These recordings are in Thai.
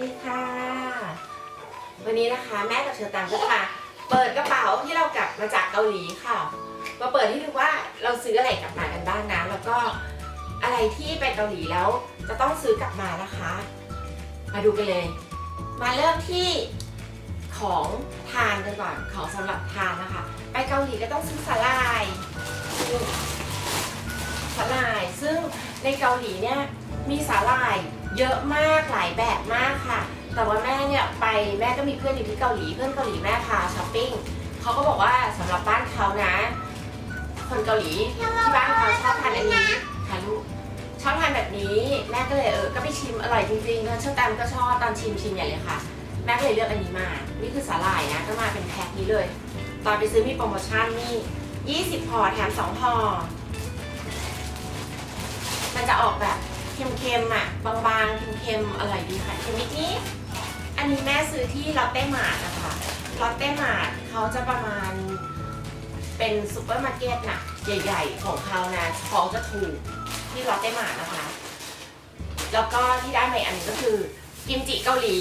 ดีค่ะ วันนี้นะคะ แม่กับเชอร์ตังก็จะมาเปิดกระเป๋าที่เรากลับมาจากเกาหลีค่ะ มาเปิดให้ดูว่าเราซื้ออะไรกลับมากันบ้างนะ แล้วก็อะไรที่ไปเกาหลีแล้วจะต้องซื้อกลับมานะคะ มาดูกันเลย มาเริ่มที่ของทานกันก่อนของสำหรับทานนะคะ ไปเกาหลีก็ต้องซื้อสาลายสาลาย ซึ่งในเกาหลีเนี่ยมีสาลาย เยอะมากหลายแบบมากค่ะ แต่ว่าแม่เนี่ยไปแม่ก็มีเพื่อนอยู่ที่เกาหลีเพื่อนเกาหลีแม่พาช้อปปิ้งเขาก็บอกว่าสำหรับบ้านเขานะ คนเกาหลีที่บ้านเขาชอบทานอันนี้ค่ะลูกชอบทานแบบนี้แม่ก็เลยเออก็ไปชิมอร่อยจริงๆแล้วเชอร์แตมก็ชอบตอนชิมชิมใหญ่เลยค่ะ แม่ก็เลยเลือกอันนี้มา นี่คือสาหร่ายนะก็มาเป็นแพ็คนี้เลย ตอนไปซื้อมีโปรโมชั่นนี่20ห่อแถม2ห่อมันจะออกแบบ เค็มๆอะบางๆเค็มๆอร่อยดีค่ะเค็มนิดๆอันนี้แม่ซื้อที่ลอตเต้มาร์ทนะคะลอตเต้มาร์ทเขาจะประมาณเป็นซูเปอร์มาร์เก็ตน่ะใหญ่ ๆ ของเขานะของจะถูกที่ลอตเต้มาร์ทนะคะ แล้วก็ที่ได้มาอันนึงก็คือกิมจิเกาหลี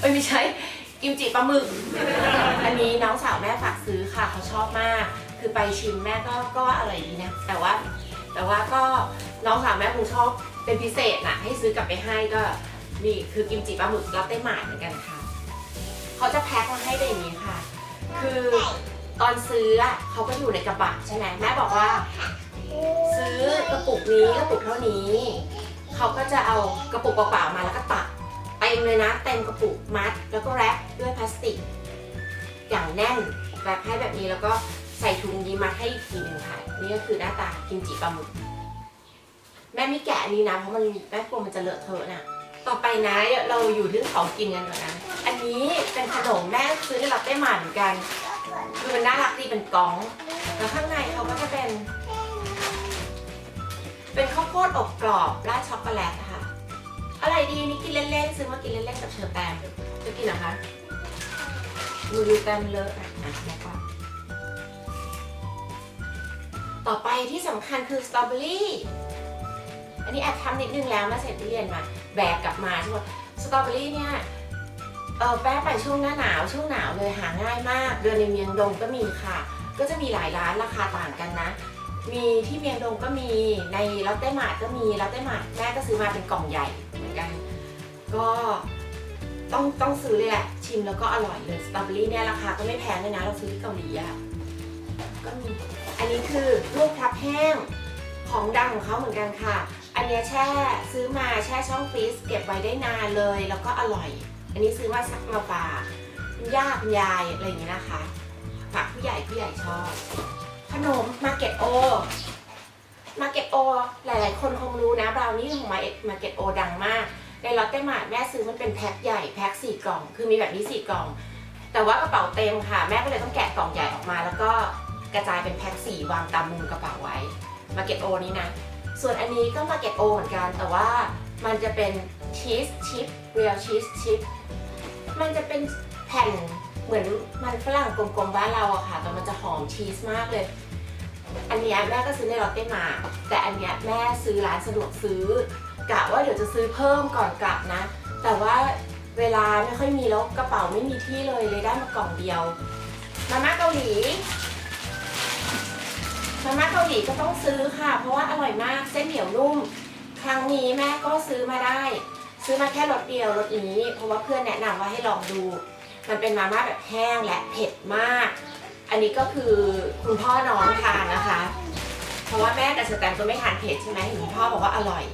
เอ้ยไม่ใช่กิมจิปลาหมึก อันนี้น้องสาวแม่ฝากซื้อค่ะเขาชอบมาก คือไปชิมแม่ก็ก็อร่อยดีนะ แต่ว่า แต่ว่าก็น้องสาวแม่คงชอบเป็นพิเศษนะให้ซื้อกลับไปให้ก็นี่คือกิมจิปลาหมึกรับได้หมาดเหมือนกันค่ะ เขาจะแพ็คมาให้เป็นอย่างนี้ค่ะ คือตอนซื้อเขาก็อยู่ในกระบะใช่ไหมแม่บอกว่า ซื้อกระปุกนี้กระปุกเท่านี้ เขาก็จะเอากระปุกเปล่าๆมาแล้วก็ตักเต็มเลยนะเต็มกระปุกมัด แล้วก็แรปด้วยพลาสติก อย่างแน่นแบบให้แบบนี้แล้วก็ ใส่ถุงยีมัดให้อีกทีหนึ่งค่ะ นี่ก็คือหน้าตากิมจิปลาหมึก แม่ไม่แกะอันนี้นะ เพราะมันแม่กลัวมันจะเลอะเทอะน่ะต่อไปนะเราอยู่เรื่องของกินกันก่อนนะ อันนี้เป็นขนมแม่ซื้อได้รับได้มาเหมือนกัน คือมันน่ารักดีเป็นกล่อง แล้วข้างในเขาก็จะเป็น เป็นข้าวโพดอบกรอบราดช็อกโกแลตค่ะอะไรดีนี่กินเล่นๆซื้อมากินเล่นๆกับเชอร์แตมจะกินเหรอคะมือดูแตมเลอะอะอะแล้วก็ ต่อไปที่สำคัญคือสตรอเบอรี่อันนี้แอบทำนิดนึงแล้วมาเสร็จที่เรียนมา แบกกลับมาใช่ไหมสตรอเบอรี่เนี่ยเออแป้ไปช่วงหน้าหนาวช่วงหนาวเลยหาง่ายมาก เดือนในเมียงดงก็มีค่ะ ก็จะมีหลายร้านราคาต่างกันนะ มีที่เมียงดงก็มีในลอตเต้มาร์ก็มีลอตเต้มาร์ทแม่ก็ซื้อมาเป็นกล่องใหญ่เหมือนกัน ก็ต้องต้องซื้อเลยแหละชิมแล้วก็อร่อยเลยสตรอเบอรี่เนี่ยราคาก็ไม่แพงเลยนะเราซื้อที่เกาหลีอะ ก็มี อันนี้คือลูกพลับแห้งของดังของเขาเหมือนกันค่ะ อันนี้แช่ซื้อมาแช่ช่องฟรีซเก็บไว้ได้นานเลย แล้วก็อร่อย อันนี้ซื้อมาสักมาฝากยาคุณยายอะไรอย่างเงี้ยนะคะฝากผู้ใหญ่ผู้ใหญ่ชอบ ขนมมาเก็ตโอมาเก็ตโอหลาย ๆ คนคงรู้นะบราวนี่ของมามาเก็ตโอดังมาก ในลอตเต้มาร์ทแม่ซื้อมันเป็นแพ็คใหญ่แพ็คสี่กล่อง คือมีแบบนี้สี่กล่อง แต่ว่ากระเป๋าเต็มค่ะ แม่ก็เลยต้องแกะกล่องใหญ่ออกมาแล้วก็ กระจายเป็นแพ็คสี่วางตามมุมกระเป๋าไว้มาเก็ตโอนี้นะ ส่วนอันนี้ก็มาเก็ตโอเหมือนกัน แต่ว่ามันจะเป็นชีสชิพเรียลชีสชิพมันจะเป็นแผ่นเหมือนมันฝรั่งกลมๆบ้านเราอะค่ะ แต่มันจะหอมชีสมากเลย อันนี้แม่ก็ซื้อในลอตเต้มา แต่อันนี้แม่ซื้อร้านสะดวกซื้อกะว่าเดี๋ยวจะซื้อเพิ่มก่อนกลับนะ แต่ว่าเวลาไม่ค่อยมีแล้วกระเป๋าไม่มีที่เลยเลยได้มากล่องเดียว มาม่าเกาหลี มาม่าเกาหลีก็ต้องซื้อค่ะ เพราะว่าอร่อยมากเส้นเหนียวนุ่ม ครั้งนี้แม่ก็ซื้อมาได้ ซื้อมาแค่รสเดียวรสนี้ เพราะว่าเพื่อนแนะนำว่าให้ลองดู มันเป็นมาม่าแบบแห้งและเผ็ดมาก อันนี้ก็คือคุณพ่อน้องทานนะคะ เพราะว่าแม่กับสแตมก็ไม่ทานเผ็ดใช่ไหมเห็นคุณพ่อบอกว่าอร่อย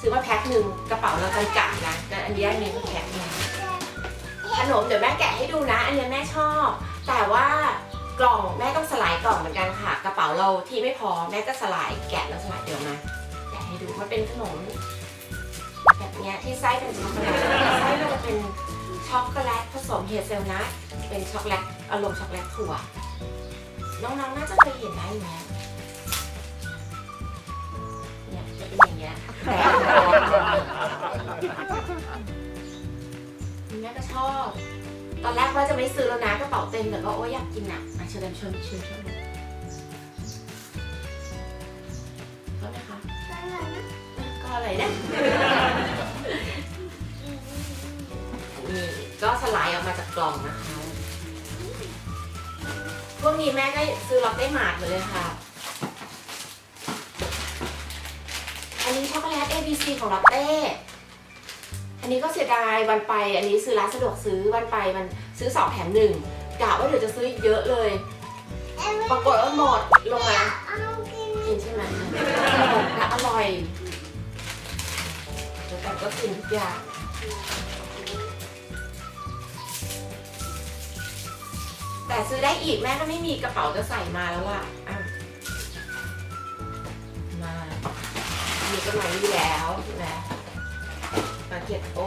ซื้อมาแพ็คหนึ่งกระเป๋าเราจำกัดนะแต่อันนี้ได้หนึ่งแพ็คหนึ่งขนมเดี๋ยวแม่แกะให้ดูนะ อันนี้แม่ชอบ แต่ว่า กล่องแม่ต้องสลายกล่องเหมือนกันค่ะ กระเป๋าเราที่ไม่พอแม่ก็สลายแกะแล้วสลายเดี๋ยวมาแกะให้ดูมันเป็นขนมแบบเนี้ยที่ไส้เป็นช็อกโกแลตไส้มันจะเป็นช็อกโกแลตผสมเฮเซลนัทเป็นช็อกโกแลตอารมณ์ช็อกโกแลตถั่วน้องๆน่าจะเคยเห็นนะอย่างเงี้ยเนี่ยจะเป็นอย่างเงี้ยแต่ ตอนแรกว่าจะไม่ซื้อแล้วนะกระเป๋าเต็มแต่ก็โอ้ยอยากกินอะมาเชิญชวนชวนชวนก็ไหมคะก็อะไรนะก็สไลด์ออกมาจากกล่องนะคะ พวกนี้แม่ก็ซื้อล็อตเต้หมาดมาเลยค่ะ อันนี้ช็อกโกแลต ABC ของล็อตเต้ อันนี้ก็เสียดายวันไป อันนี้ซื้อร้านสะดวกซื้อวันไปมันซื้อสองแถมหนึ่งกะว่าเดี๋ยวจะซื้อเยอะเลย ปรากฏว่าหมดลงมากินใช่ไหมและอร่อยแล้วก็กินทุกอย่างแต่ซื้อได้อีกแม่ก็ไม่มีกระเป๋าจะใส่มาแล้วล่ะอะมามีก็มานี่แล้วใช่ไหมปา เกตโอ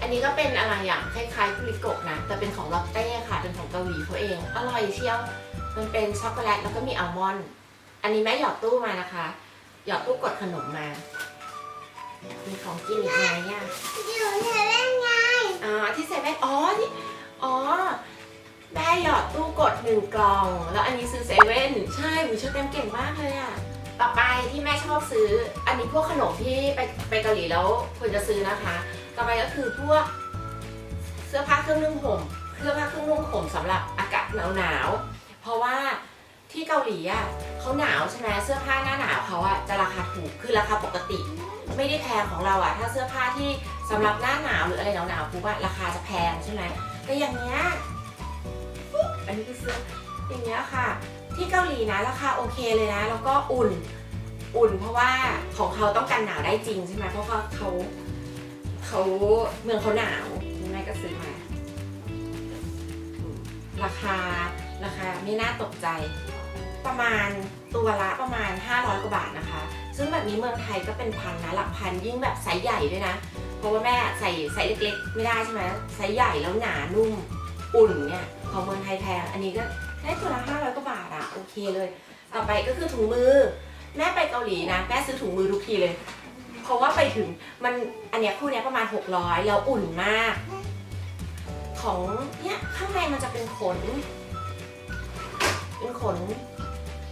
อันนี้ก็เป็นอะไรอย่างคล้ายๆคุริโกะนะ แต่เป็นของลอตเต้ค่ะ เป็นของเกาหลีเขาเอง อร่อยเชียว มันเป็นช็อกโกแลตแล้วก็มีอัลมอนด์ อันนี้แม่หยอดตู้มานะคะ หยอดตู้กดขนมมา มีของกินอีกไหมอะอยู่เซเว่นไงอ่าที่เซเว่น อ๋อที่ อ๋อแม่หยอดตู้กดหนึ่งกล่อง แล้วอันนี้ซื้อเซเว่น ใช่หนูเชื่อเต็มเก่งมากเลยอะ ต่อไปที่แม่ชอบซื้อ อันนี้พวกขนมที่ไปไปเกาหลีแล้วควรจะซื้อนะคะ ต่อไปก็คือพวกเสื้อผ้าเครื่องนุ่งห่มเสื้อผ้าเครื่องนุ่งห่มสำหรับอากาศหนาวๆเพราะว่าที่เกาหลีอะเขาหนาวใช่ไหมเสื้อผ้าหน้าหนาวเขาอะจะราคาถูกคือราคาปกติ ไม่ได้แพงของเราอะ ถ้าเสื้อผ้าที่สำหรับหน้าหนาวหรืออะไรหนาวๆปุ๊บอะราคาจะแพงใช่ไหมแต่อย่างเนี้ยอันนี้คือเสื้อ อย่างเงี้ยค่ะ ที่เกาหลีนะราคาโอเคเลยนะ แล้วก็อุ่นอุ่น เพราะว่าของเขาต้องกันหนาวได้จริงใช่ไหมเพราะว่าเขาเขาเมืองเขาหนาวแม่ก็ซื้อมา ราคาราคาไม่น่าตกใจประมาณตัวละประมาณ 500 กว่าบาทนะคะ ซึ่งแบบนี้เมืองไทยก็เป็นพันนะหลักพันยิ่งแบบไซส์ใหญ่ด้วยนะ เพราะว่าแม่ใส่ไซส์เล็กๆ ไม่ได้ใช่ไหมไซส์ใหญ่แล้วหนานุ่มอุ่นเนี่ยของเมืองไทยแพงอันนี้ก็ ได้ตัวละ500กว่าบาทอะโอเคเลยต่อไปก็คือถุงมือ แม่ไปเกาหลีนะแม่ซื้อถุงมือทุกทีเลย เพราะว่าไปถึงมันอันเนี้ยคู่เนี้ยประมาณ 600 แล้วอุ่นมาก ของเนี่ยข้างในมันจะเป็นขน เป็นขน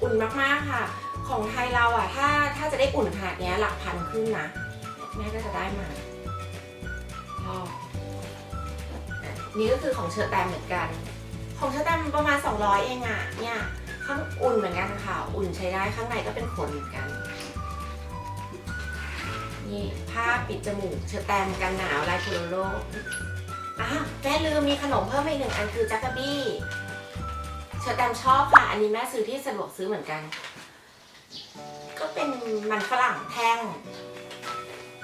อุ่นมากๆค่ะ ของไทยเราอะ ถ้าถ้าจะได้อุ่นขนาดเนี้ยหลักพันขึ้นนะแม่ก็จะได้มาอบอะนี่ก็คือของเชอร์แตมเหมือนกัน ของเชอร์แตมประมาณ 200 เองอะ เนี่ยข้างอุ่นเหมือนกันค่ะ อุ่นใช้ได้ข้างในก็เป็นขนเหมือนกัน นี่ผ้าปิดจมูกเชอร์แตมกันหนาวลายโคโลโลอะแม่ลืมมีขนมเพิ่มอีกหนึ่งอันคือจักกะบี้เชอร์แตมชอบค่ะ อันนี้แม่ซื้อที่สะดวกซื้อเหมือนกัน ก็เป็นมันฝรั่งแท่ง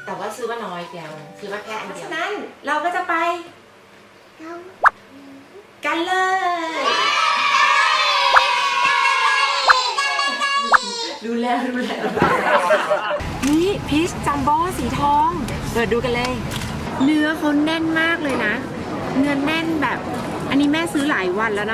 แต่ว่าซื้อมาน้อยเดียวซื้อมาแค่อันเดียวฉะนั้นเราก็จะไปเอากันเลย แลดูแลนี่พีชจัมโบ้สีทองเปิดดูกันเลย เนื้อเขาแน่นมากเลยนะ เนื้อแน่นแบบ อันนี้แม่ซื้อหลายวันแล้วนะคะ